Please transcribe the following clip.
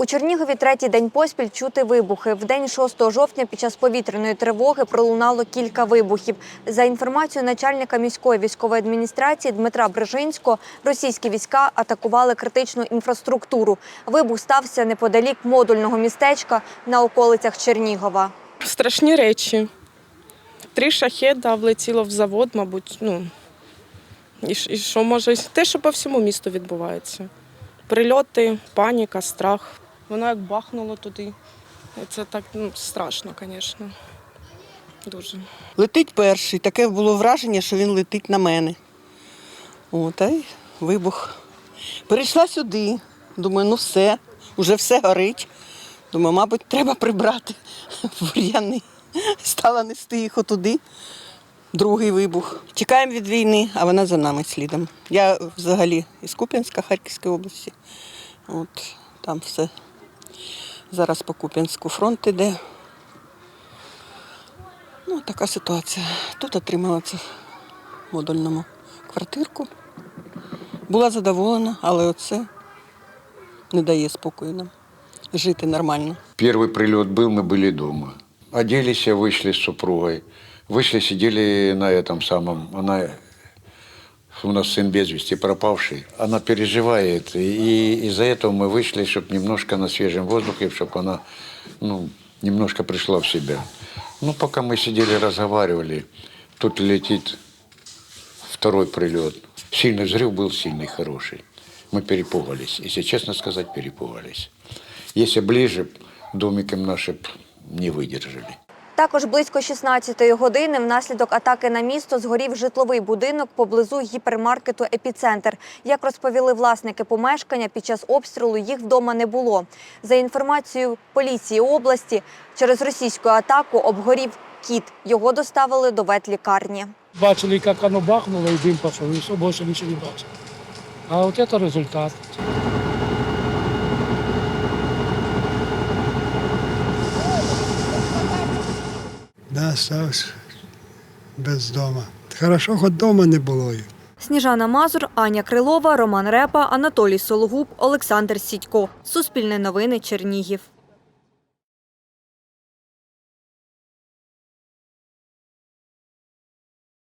У Чернігові третій день поспіль чути вибухи. В день 6 жовтня під час повітряної тривоги пролунало кілька вибухів. За інформацією начальника міської військової адміністрації Дмитра Брижинського, російські війська атакували критичну інфраструктуру. Вибух стався неподалік модульного містечка на околицях Чернігова. Страшні речі. Три шахеда влетіло в завод, мабуть. Ну, і, що може? Те, що по всьому місту відбувається. Прильоти, паніка, страх. Воно як бахнуло туди. Це так ну, страшно, звісно. Дуже. Летить перший. Таке було враження, що він летить на мене. О, та вибух. Перейшла сюди. Думаю, ну все, вже все горить. Думаю, мабуть, треба прибрати бур'яни. Стала нести їх отуди. Другий вибух. Тікаємо від війни, а вона за нами слідом. Я взагалі із Куп'янська, Харківської області. От там все. Зараз по Куп'янську фронт іде. Ну, така ситуація. Тут отримала це модульному квартирку. Була задоволена, але оце не дає спокою нам жити нормально. Первый прилет был, мы были дома. Оделись, вышли с супругой. Вышли, сидели на этом самом. Она у нас сын без вести пропавший. Она переживает. И из-за этого мы вышли, чтобы немножко на свежем воздухе, чтобы она ну, немножко пришла в себя. Ну, пока мы сидели, разговаривали, тут летит второй прилет. Сильный взрыв был сильный, хороший. Мы перепугались. Если честно сказать, перепугались. Если ближе, домиком наши не выдержали. Також близько 16-ї години внаслідок атаки на місто згорів житловий будинок поблизу гіпермаркету Епіцентр. Як розповіли власники помешкання, під час обстрілу їх вдома не було. За інформацією поліції області, через російську атаку обгорів кіт. Його доставили до ветлікарні. Бачили, як воно бахнуло, і дим пішов, і все, більше нічого не бачили. А от це результат. Да, стався без дома. Хорошо, хоч дома не було. Сніжана Мазур, Аня Крилова, Роман Репа, Анатолій Сологуб, Олександр Сідько. Суспільне новини Чернігів.